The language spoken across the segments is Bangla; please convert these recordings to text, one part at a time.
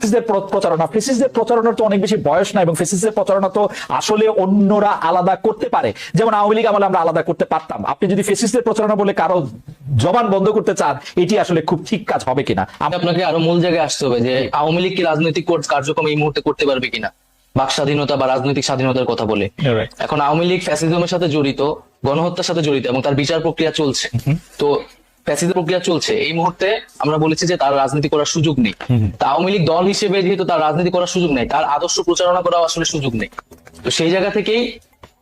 ফেসিসদের প্রচারণা ফেসিসদের প্রচারণার তো অনেক বেশি বয়স না এবং ফেসিসদের প্রচারণা তো আসলে অন্যরা আলাদা করতে পারে। যেমন আওয়ামী লীগ আমলে আমরা আলাদা করতে পারতাম। আপনি যদি ফেসিসদের প্রচারণা বলে কারও জবান বন্ধ করতে চান এটি আসলে খুব ঠিক কাজ হবে কিনা? আম- আপনাকে আরও মূল জায়গায় আসতে হবে যে আওয়ামী লীগ কি রাজনৈতিক কোর্স কার্যক্রম এই মুহূর্তে করতে পারবে কিনা? বাক স্বাধীনতা বা রাজনৈতিক স্বাধীনতার কথা বলে। এখন আওয়ামী লীগ ফ্যাসিজমের সাথে জড়িত গণহত্যার সাথে জড়িত এবং তার বিচার প্রক্রিয়া চলছে। তো ফ্যাসিজম প্রক্রিয়া চলছে। এই মুহূর্তে আমরা বলেছি যে তার রাজনীতি করার সুযোগ নেই। তা আওয়ামী লীগ দল হিসেবে যেহেতু তার রাজনীতি করার সুযোগ নেই তার আদর্শ প্রচারণা করা আসলে সুযোগ নেই। তো সেই জায়গা থেকেই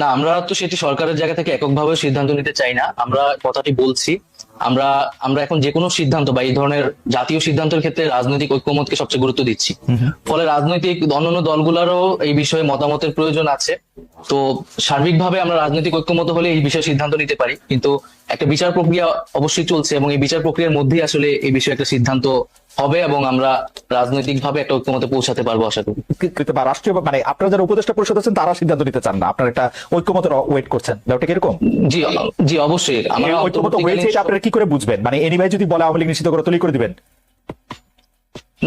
না আমরা তো সেটি সরকারের জায়গা থেকে এককভাবে সিদ্ধান্ত নিতে চাই না। আমরা কথাটি বলছি। আমরা আমরা এখন যে কোনো সিদ্ধান্ত বা এই ধরনের জাতীয় সিদ্ধান্তের ক্ষেত্রে রাজনৈতিক ঐক্যমতকে সবচেয়ে গুরুত্ব দিচ্ছি। ফলে রাজনৈতিক অন্যান্য দলগুলোরও এই বিষয়ে মতামতের প্রয়োজন আছে। তো সার্বিকভাবে আমরা রাজনৈতিক ঐক্যমত হলে এই বিষয়ে সিদ্ধান্ত নিতে পারি। কিন্তু একটা বিচার প্রক্রিয়া অবশ্যই চলছে এবং এই বিচার প্রক্রিয়ার মধ্যেই আসলে এই বিষয়ে একটা সিদ্ধান্ত হবে এবং আমরা রাজনৈতিকভাবে একটা ঐক্যমতে পৌঁছাতে পারব আশা করি। বা রাষ্ট্রীয় মানে আপনারা যারা উপদেষ্টা পরিষদ আছেন তারা সিদ্ধান্ত নিতে চান না? আপনারা একটা ঐক্যমতের ওয়েট করছেন। ব্যাপারটা কীরকম জি জি অবশ্যই। আমরা ঐক্যমত হয়েছে আপনারা কি করে বুঝবেন? মানে এনিভাই যদি বলে আওয়ামী লীগ নিষিদ্ধ করে তৈরি করে দিবেন?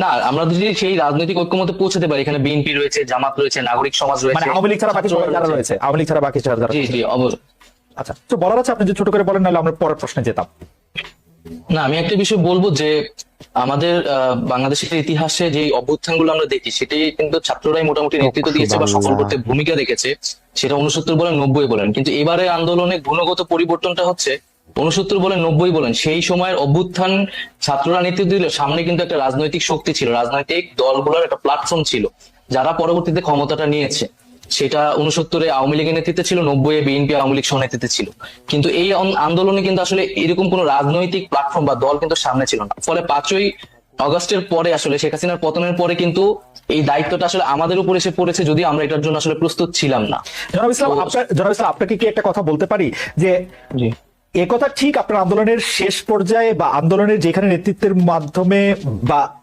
না আমরা যদি সেই রাজনৈতিক ঐক্যমতে পৌঁছাতে পারি এখানে বিএনপি রয়েছে জামাত রয়েছে নাগরিক সমাজ মানে রয়েছে আওয়ামী লীগ ছাড়া বাকি যারা রয়েছে। আওয়ামী লীগ ছাড়া বাকি যারা যারা জি জি অবশ্যই। আচ্ছা তো বলার আছে আপনি যে ছোট করে বলেন নাহলে আমরা পরের প্রশ্নে যেতাম। না আমি একটা বিষয় বলব যে আমাদের আহ, বাংলাদেশের ইতিহাসে যে অভ্যুত্থানগুলো আমরা দেখি সেটি কিন্তু ছাত্ররাই মোটামুটি নেতৃত্ব দিয়েছে বা সফল করতে ভূমিকা রেখেছে সেটা উনসত্তর বলেন নব্বই বলেন। কিন্তু এবারে আন্দোলনে গুণগত পরিবর্তনটা হচ্ছে উনসত্তর বলেন নব্বই বলেন সেই সময়ের অভ্যুত্থান ছাত্ররা নেতৃত্ব দিলে সামনে কিন্তু একটা রাজনৈতিক শক্তি ছিল রাজনৈতিক দলগুলোর একটা প্ল্যাটফর্ম ছিল যারা পরবর্তীতে ক্ষমতাটা নিয়েছে। সেটা উনসত্তরে আওয়ামী লীগের নেতৃত্বে ছিল নব্বই বিএনপি আওয়ামী লীগ সহ নেতৃত্বে ছিল। কিন্তু এই আন্দোলনে কিন্তু আসলে এরকম কোনো রাজনৈতিক প্ল্যাটফর্ম বা দল কিন্তু সামনে ছিল না। ফলে পাঁচই অগস্টের পরে আসলে শেখ হাসিনার পতনের পরে কিন্তু এই দায়িত্বটা আসলে আমাদের উপর এসে পড়েছে যদি আমরা এটার জন্য আসলে প্রস্তুত ছিলাম না। জনাব ইসলাম আপনার জনাব ইসলাম আপনাকে কি একটা কথা বলতে পারি? যে জি। এ কথা ঠিক আপনার আন্দোলনের শেষ পর্যায়ে বা আন্দোলনের যেখানে নেতৃত্বের মাধ্যমে বা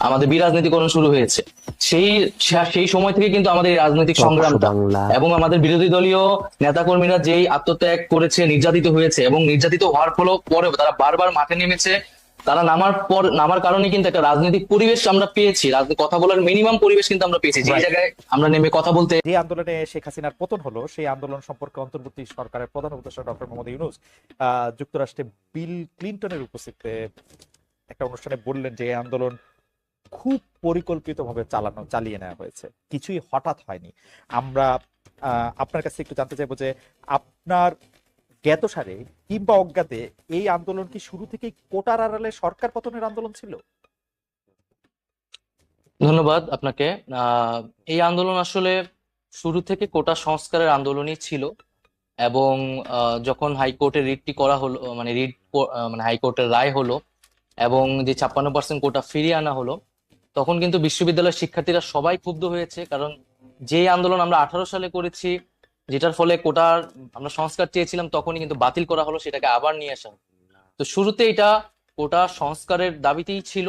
আমাদের বিরাজনীতিকরণ শুরু হয়েছে। সেই সেই সময় থেকে কিন্তু আমাদের রাজনৈতিক সংগ্রামটা এবং আমাদের বিরোধী দলীয় নেতাকর্মীরা যেই আত্মত্যাগ করেছে নির্যাতিত হয়েছে এবং নির্যাতিত হওয়ার ফলে পরে তারা বারবার মাঠে নেমেছে। তারা নামার পর নামার কারণে কিন্তু একটা রাজনৈতিক পরিবেশ আমরা পেয়েছি। কথা বলার মিনিমাম পরিবেশ কিন্তু আমরা পেয়েছি। যে জায়গায় আমরা নেমে কথা বলতে যে আন্দোলনে শেখ হাসিনার পতন হলো সেই আন্দোলন সম্পর্কে অন্তর্বর্তী সরকারের প্রধান উপদেষ্টা ডক্টর মোহাম্মদ ইউনুস আহ, যুক্তরাষ্ট্রে বিল ক্লিন্টনের উপস্থিতিতে একটা অনুষ্ঠানে বললেন যে এই আন্দোলন খুব পরিকল্পিতভাবে চালানো, চালিয়ে নেওয়া হয়েছে। কিছুই হঠাৎ হয়নি। আমরা আপনার কাছে একটু জানতে চাইব যে আপনার জ্ঞাতসারে কিংবা অজ্ঞাতে এই আন্দোলন কি শুরু থেকেই কোটার আড়ালে সরকার পতনের আন্দোলন ছিল? ধন্যবাদ আপনাকে। এই আন্দোলন আসলে শুরু থেকে কোটা সংস্কারের আন্দোলনই ছিল এবং যখন হাইকোর্টের রিটটি করা হলো মানে রিট মানে হাইকোর্টের রায় হলো এবং যে ছাপ্পান্ন পার্সেন্ট কোটা ফিরিয়ে আনা হলো তখন কিন্তু বিশ্ববিদ্যালয়ের শিক্ষার্থীরা সবাই ক্ষুব্ধ হয়েছে, কারণ যেই আন্দোলন আমরা আঠারো সালে করেছি, যেটার ফলে কোটার আমরা সংস্কার চেয়েছিলাম, তখনই কিন্তু বাতিল করা হলো, সেটাকে আবার নিয়ে আসা তো শুরুতে এটা কোটা সংস্কারের দাবিতেই ছিল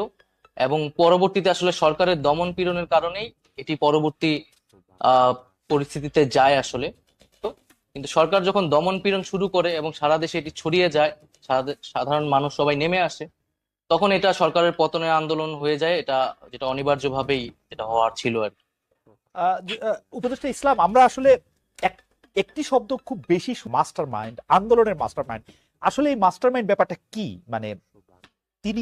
এবং পরবর্তীতে আসলে সরকারের দমন পীড়নের কারণেই এটি পরবর্তী পরিস্থিতিতে যায় আসলে। তো কিন্তু সরকার যখন দমন পীড়ন শুরু করে এবং সারা দেশে এটি ছড়িয়ে যায় সাধা- সাধারণ মানুষ সবাই নেমে আসে তখন এটা সরকারের পতনের আন্দোলন হয়ে যায়, এটা যেটা অনিবার্যভাবেই এটা হওয়ার ছিল আর উপদেষ্টা ইসলাম, আমরা আসলে এক- একটি শব্দ খুব বেশি মাস্টার মাইন্ড আন্দোলনের মাস্টার মাইন্ড আসলে এই মাস্টার মাইন্ড ব্যাপারটা কি? মানে তিনি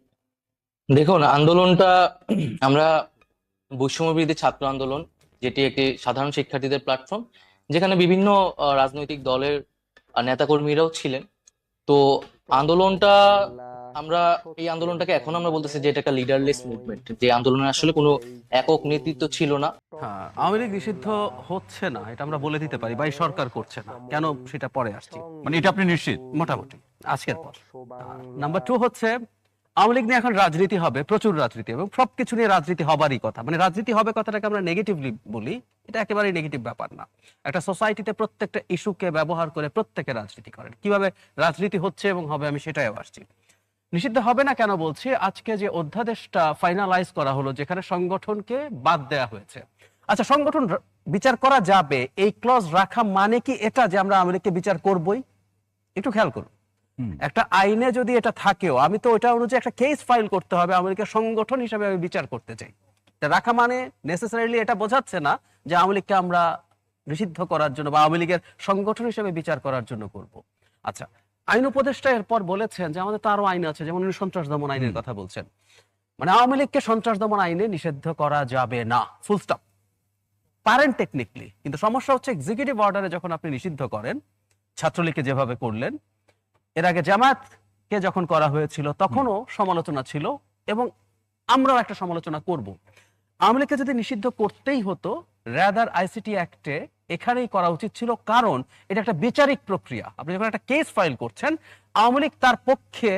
দেখুন, আন্দোলনটা আমরা বৈষম্য বিরোধী ছাত্র আন্দোলন, যেটি একটি সাধারণ শিক্ষার্থীদের প্ল্যাটফর্ম যেখানে বিভিন্ন রাজনৈতিক দলের নেতাকর্মীরাও ছিলেন। তো আন্দোলনটা আমরা, এই আন্দোলনটাকে এখন আমরা বলতেছি যে এটা একটা লিডারলেস মুভমেন্ট যে আন্দোলনে আসলে কোনো একক নেতৃত্ব ছিল না। হ্যাঁ আওয়ামী লীগ নিষিদ্ধ হচ্ছে না, এটা আমরা বলে দিতে পারি বা এই সরকার করছে না। কেন সেটা পরে আসছি? মানে এটা আপনি নিশ্চিত? মোটামুটি, আজকের পর। নাম্বার টু হচ্ছে আওয়ামী লীগ নিয়ে এখন রাজনীতি হবে, প্রচুর রাজনীতি এবং সবকিছু নিয়ে রাজনীতি হবারই কথা। মানে রাজনীতি হবে কথাটাকে আমরা নেগেটিভলি বলি, এটা একেবারেই নেগেটিভ ব্যাপার না। একটা সোসাইটিতে প্রত্যেকটা ইস্যুকে ব্যবহার করে প্রত্যেকে রাজনীতি করেন। কীভাবে রাজনীতি হচ্ছে এবং হবে, আমি সেটাই আসছি। নিষিদ্ধ হবে না কেন বলছি, আজকে যে অধ্যাদেশটা ফাইনালাইজ করা হলো, যেখানে সংগঠনকে বাদ দেয়া হয়েছে। আচ্ছা সংগঠন বিচার করা যাবে, এই ক্লজ রাখা মানে কি এটা যে আমরা আওয়ামী লীগকে বিচার করবই? একটু খেয়াল করুন। একটা আইনে যদি এটা থাকেও আমি তো ওটা অনুযায়ী একটা কেস ফাইল করতে হবে লীগের সংগঠন হিসেবে আমি বিচার করতে চাই। রাখা মানে নেসেসারিলি এটা বোঝাচ্ছে না যে আওয়ামী লীগকে আমরা নিষিদ্ধ করার জন্য বা আওয়ামী লীগের সংগঠন হিসেবে বিচার করার জন্য করব। আচ্ছা আইন উপদেষ্টা এরপর বলেছেন যে আমাদের তো আরও আইন আছে যেমন উনি সন্ত্রাস দমন আইনের কথা বলছেন। মানে আওয়ামী লীগকে সন্ত্রাস দমন আইনে নিষিদ্ধ করা যাবে না। ফুল স্টপ পারেন টেকনিকলি কিন্তু সমস্যা হচ্ছে এক্সিকিউটিভ অর্ডারে যখন আপনি নিষিদ্ধ করেন ছাত্রলীগকে যেভাবে করলেন এর আগে জামাতকে যখন করা হয়েছিল তখনও সমালোচনা ছিল এবং আমরাও একটা সমালোচনা করব। আওয়ামী লীগকে যদি নিষিদ্ধ করতেই হতো র্যাদার আইসিটি অ্যাক্টে এখানেই করা উচিত ছিল কারণ এটা একটা বিচারিক প্রক্রিয়া। আপনি যখন একটা কেস ফাইল করছেন আওয়ামী লীগ তার পক্ষে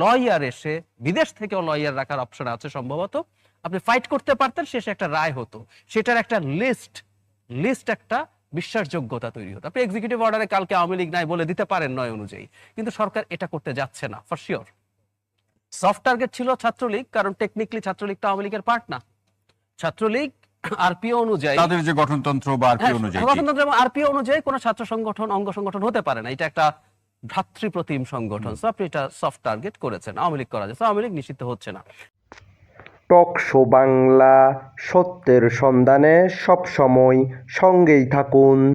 লয়ার এসে বিদেশ থেকেও লয়ার রাখার অপশন আছে সম্ভবত আপনি ফাইট করতে পারতেন শেষে একটা রায় হতো। সেটার একটা লিস্ট লিস্ট একটা বিশ্বাসযোগ্যতা তৈরি হতো। আপনি এক্সিকিউটিভ অর্ডারে কালকে আওয়ামী লীগ নাই বলে দিতে পারেন নয় অনুযায়ী। কিন্তু সরকার এটা করতে যাচ্ছে না ফর শিওর সফট টার্গেট ছিল ছাত্রলীগ কারণ টেকনিক্যালি ছাত্রলীগটা আওয়ামী লীগের পার্ট না ছাত্রলীগ আরপিও অনুযায়ী তাদের যে গঠনতন্ত্র বা আর কি হ্যাঁ, অনুযায়ী গঠনতন্ত্র এবং আরপিও অনুযায়ী কোন ছাত্র সংগঠন অঙ্গ সংগঠন হতে পারে না। এটা একটা ভ্রাতৃপ্রতিম সংগঠন। সো আপনি এটা সফট টার্গেট করেছেন। আওয়ামী লীগ করা So, আওয়ামী লীগ নিষিদ্ধ হচ্ছে না। টক শো বাংলা সত্যের সন্ধানে সব সময় সঙ্গেই থাকুন।